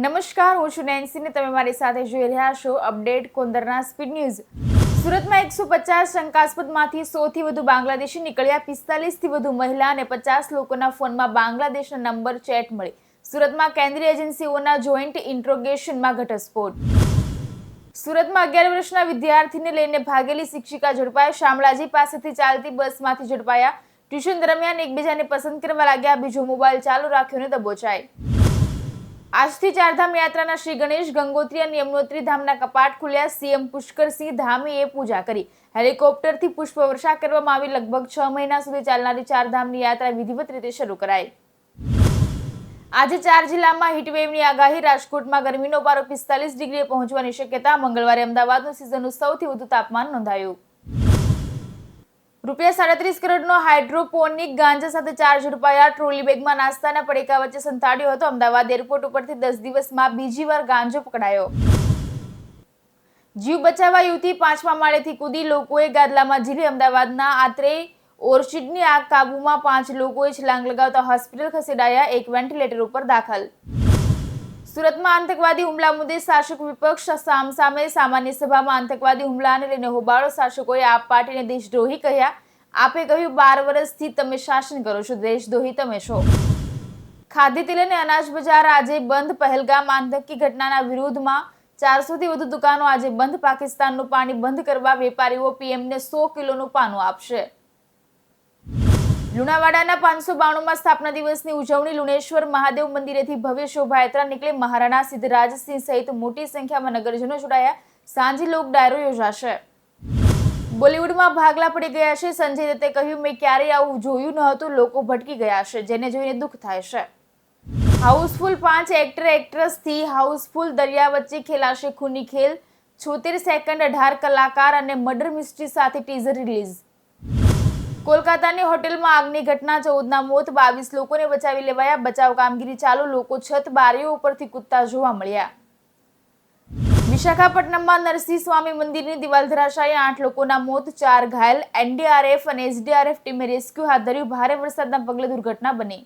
નમસ્કાર, હું છું નેન્સી ને તમે મારી સાથે જોઈ રહ્યા છો અપડેટ કોંદરના સ્પીડ ન્યૂઝ. સુરતમાં એકસો પચાસ શંકાસ્પદમાંથી સોથી વધુ બાંગ્લાદેશી નીકળ્યા, પિસ્તાલીસથી વધુ મહિલા અને પચાસ લોકોના ફોનમાં બાંગ્લાદેશના નંબર ચેટ મળી. સુરતમાં કેન્દ્રીય એજન્સીઓના જોઈન્ટ ઇન્ટ્રોગેશનમાં ઘટસ્ફોટ. સુરતમાં અગિયાર વર્ષના વિદ્યાર્થીને લઈને ભાગેલી શિક્ષિકા ઝડપાઈ શામળાજી પાસેથી ચાલતી બસમાંથી ઝડપાયા. ટ્યુશન દરમિયાન એકબીજાને પસંદ કરવા લાગ્યા. બીજો મોબાઈલ ચાલુ રાખ્યો ને દબોચાઈ આજથી ચારધામ યાત્રાના શ્રી ગણેશ ગંગોત્રી અને યમનોત્રી ધામના કપાટ ખુલ્યા. સીએમ પુષ્કરસિંહ ધામીએ પૂજા કરી. હેલિકોપ્ટરથી પુષ્પવર્ષા કરવામાં આવી. લગભગ છ મહિના સુધી ચાલનારી ચારધામની યાત્રા વિધિવત રીતે શરૂ કરાઈ. આજે ચાર જિલ્લામાં હીટવેવની આગાહી. રાજકોટમાં ગરમીનો પારો પિસ્તાલીસ ડિગ્રીએ પહોંચવાની શક્યતા. મંગળવારે અમદાવાદનું સિઝનનું સૌથી વધુ તાપમાન નોંધાયું. રૂપિયા સાડત્રીસ કરોડનો હાઇડ્રોપોનિક ગાંજા સાથે ચાર ઝડપાયા ટ્રોલી બેગમાં નાસ્તાના પડેકા વચ્ચે સંતાડ્યો હતો. અમદાવાદ એરપોર્ટ ઉપરથી દસ દિવસમાં બીજી વાર ગાંજો પકડાયો. જીવ બચાવવા યુવતી પાંચમા માળેથી કૂદી. લોકોએ ગાદલામાં ઝીલી. અમદાવાદના આત્રે ઓર્ચિડની આગ કાબૂમાં પાંચ લોકોએ છલાંગ લગાવતા હોસ્પિટલ ખસેડાયા. એક વેન્ટિલેટર ઉપર દાખલ સુરતમાં આતંકવાદી હુમલા મુદ્દે શાસક વિપક્ષ સામ સામે સામાન્ય સભામાં આતંકવાદી હુમલાને લઈને હોબાળો શાસકોએ આપ પાર્ટીને દેશદ્રોહી કહ્યા. આપે કહ્યું, બાર વર્ષથી તમે શાસન કરો છો, દેશદ્રોહી તમે છો. ખાદ્ય તેલ અને અનાજ બજાર આજે બંધ. પહેલગામ આતંકી ઘટનાના વિરોધમાં ચારસોથી વધુ દુકાનો આજે બંધ. પાકિસ્તાનનું પાણી બંધ કરવા વેપારીઓ પીએમને સો કિલોનું પાનું આપશે. લુણાવાડાના પાંચસો બાણુંમાં સ્થાપના દિવસની ઉજવણી લુણેશ્વર મહાદેવ મંદિરેથી ભવ્ય શોભાયાત્રા નીકળી મહારાણા સિદ્ધરાજસિંહ સહિત મોટી સંખ્યામાં નગરજનો જોડાયા. સાંજે લોક ડાયરો યોજાશે. બોલિવૂડમાં ભાગલા પડી ગયા છે. સંજય દત્તે કહ્યું, મેં ક્યારેય આવું જોયું ન હતું. લોકો ભટકી ગયા છે. જેને જોઈને દુઃખ થાય છે. હાઉસફુલ પાંચ એક્ટર, એક્ટ્રેસથી હાઉસફુલ દરિયા વચ્ચે ખેલાશે ખૂની ખેલ. છોતેર સેકન્ડ અઢાર કલાકાર અને મર્ડર મિસ્ટ્રી સાથે ટીઝર રિલીઝ. કોલકાતાની હોટેલમાં આગની ઘટના, ચૌદના મોત, બાવીસ લોકોને બચાવી લેવાયા. બચાવ કામગીરી ચાલુ, લોકો છત બારીઓ ઉપરથી કૂદતા જોવા મળ્યા. વિશાખાપટ્ટનમમાં નરસિંહ સ્વામી મંદિરની દિવાલ ધરાશાયે આઠ લોકોના મોત, ચાર ઘાયલ. એનડીઆરએફ અને એસડીઆરએફ ટીમે રેસ્ક્યુ હાથ ધર્યું. ભારે વરસાદના પગલે દુર્ઘટના બની.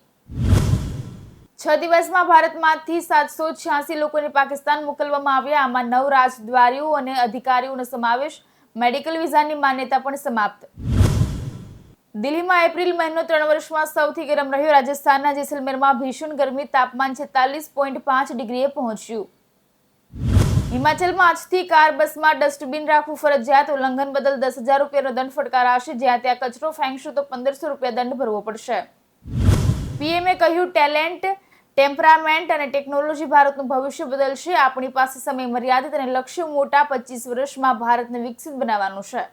છ દિવસમાં ભારતમાંથી સાતસો છ્યાસી લોકોને પાકિસ્તાન મોકલવામાં આવ્યા. આમાં નવ રાજદ્વારીઓ અને અધિકારીઓનો સમાવેશ. મેડિકલ વિઝાની માન્યતા પણ સમાપ્ત. દિલ્હીમાં એપ્રિલ મહિનો ત્રણ વર્ષમાં સૌથી ગરમ રહ્યો. રાજસ્થાનના જેસલમેરમાં ભીષણ ગરમી તાપમાન છેતાલીસ પોઈન્ટ પાંચ ડિગ્રીએ પહોંચ્યું. હિમાચલમાં આજથી કાર બસમાં ડસ્ટબિન રાખવું ફરજિયાત. ઉલ્લંઘન બદલ દસ હજાર રૂપિયાનો દંડ ફટકારાશે. જ્યાં ત્યાં કચરો ફેંકશો તો પંદરસો રૂપિયા દંડ ભરવો પડશે. પીએમએ કહ્યું, ટેલેન્ટ, ટેમ્પરામેન્ટ અને ટેકનોલોજી ભારતનું ભવિષ્ય બદલશે. આપણી પાસે સમય મર્યાદિત અને લક્ષ્ય મોટા પચીસ વર્ષમાં ભારતને વિકસિત બનાવવાનું છે.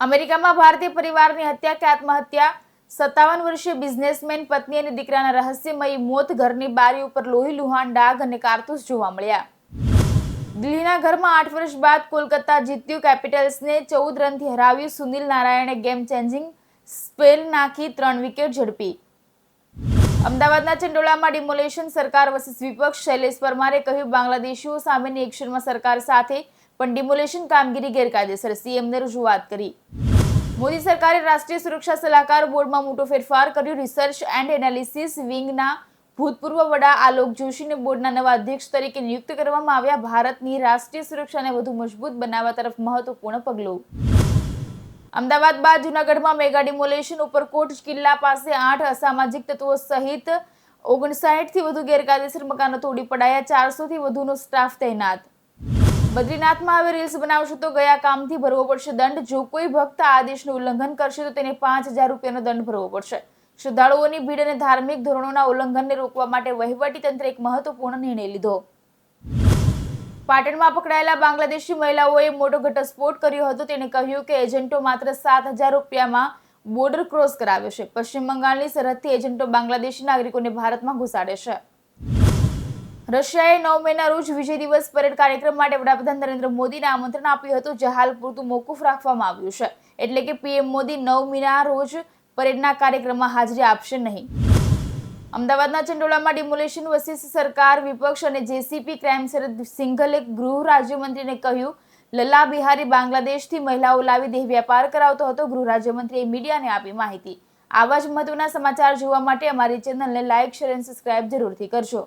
અમેરિકામાં ભારતીય પરિવારની હત્યા કે આત્મહત્યા? સત્તાવન વર્ષીય બિઝનેસમેન, પત્ની અને દીકરાના રહસ્યમયી મોત, ઘરની બારી ઉપર લોહી, લુહાણ, ડાઘ અને કારતૂસ જોવા મળ્યા. દિલ્હીના ઘરમાં આઠ વર્ષ બાદ કોલકાતા જીત્યું કેપિટલ્સને ચૌદ રનથી હરાવ્યું સુનિલ નારાયણે, ગેમ ચેન્જિંગ સ્પેલ નાખી ત્રણ વિકેટ ઝડપી. અમદાવાદના ચંડોળામાં ડિમોલેશન સરકાર વર્સિસ વિપક્ષ શૈલેષ પરમારે કહ્યું, બાંગ્લાદેશીઓ સામેની એક્શનમાં સરકાર સાથે પણ ડિમોલેશન કામગીરી ગેરકાયદેસર. સીએમને રજૂઆત કરી. મોદી સરકારે રાષ્ટ્રીય સુરક્ષા સલાહકાર બોર્ડમાં મોટો ફેરફાર કર્યો. રિસર્ચ એન્ડ એનાલિસિસ વિંગના ભૂતપૂર્વ વડા આલોક જોશીને બોર્ડના નવા અધ્યક્ષ તરીકે નિયુક્ત કરવામાં આવ્યા. ભારતની રાષ્ટ્રીય સુરક્ષાને વધુ મજબૂત બનાવવા તરફ મહત્વપૂર્ણ પગલું. અમદાવાદ બાદ જૂનાગઢમાં મેગા ડિમોલેશન ઉપરકોટ કિલ્લા પાસે આઠ અસામાજિક તત્વો સહિત ઓગણસાઠથી વધુ ગેરકાયદેસર મકાનો તોડી પડાયા. ચારસોથી વધુનો સ્ટાફ તૈનાત. બદ્રીનાથમાં હવે રીલ્સ બનાવશો તો ગયા કામથી ભરવો પડશે દંડ. જો કોઈ ભક્ત આદેશનું ઉલ્લંઘન કરશે તો તેને પાંચ હજાર રૂપિયાનો દંડ ભરવો પડશે. શ્રદ્ધાળુઓની ભીડ અને ધાર્મિક ધોરણોના ઉલ્લંઘનને રોકવા માટે વહીવટી તંત્રે એક મહત્વપૂર્ણ નિર્ણય લીધો. પાટણમાં પકડાયેલા બાંગ્લાદેશી મહિલાઓએ મોટો ઘટસ્ફોટ કર્યો હતો. તેણે કહ્યું કે એજન્ટો માત્ર સાત હજાર રૂપિયામાં બોર્ડર ક્રોસ કરાવે છે. પશ્ચિમ બંગાળની સરહદથી એજન્ટો બાંગ્લાદેશી નાગરિકોને ભારતમાં ઘુસાડે છે. રશિયાએ નવ મેના રોજ વિજય દિવસ પરેડ કાર્યક્રમ માટે વડાપ્રધાન નરેન્દ્ર મોદીને આમંત્રણ આપ્યું હતું, જે હાલ પૂરતું મોકૂફ રાખવામાં આવ્યું છે. એટલે કે પીએમ મોદી નવ મીના રોજ પરેડના કાર્યક્રમમાં હાજરી આપશે નહીં. અમદાવાદના ચંડોળામાં ડિમોલેશન વસીસ સરકાર વિપક્ષ અને જેસીપી ક્રાઇમ શરદ સિંઘલે ગૃહ રાજ્યમંત્રીને કહ્યું, લલ્લા બિહારી બાંગ્લાદેશથી મહિલાઓ લાવી દેહ વ્યાપાર કરાવતો હતો. ગૃહ રાજ્યમંત્રીએ મીડિયાને આપી માહિતી. આવા જ મહત્વના સમાચાર જોવા માટે અમારી ચેનલને લાઇક, શેર અને સબસ્ક્રાઇબ જરૂરથી કરજો.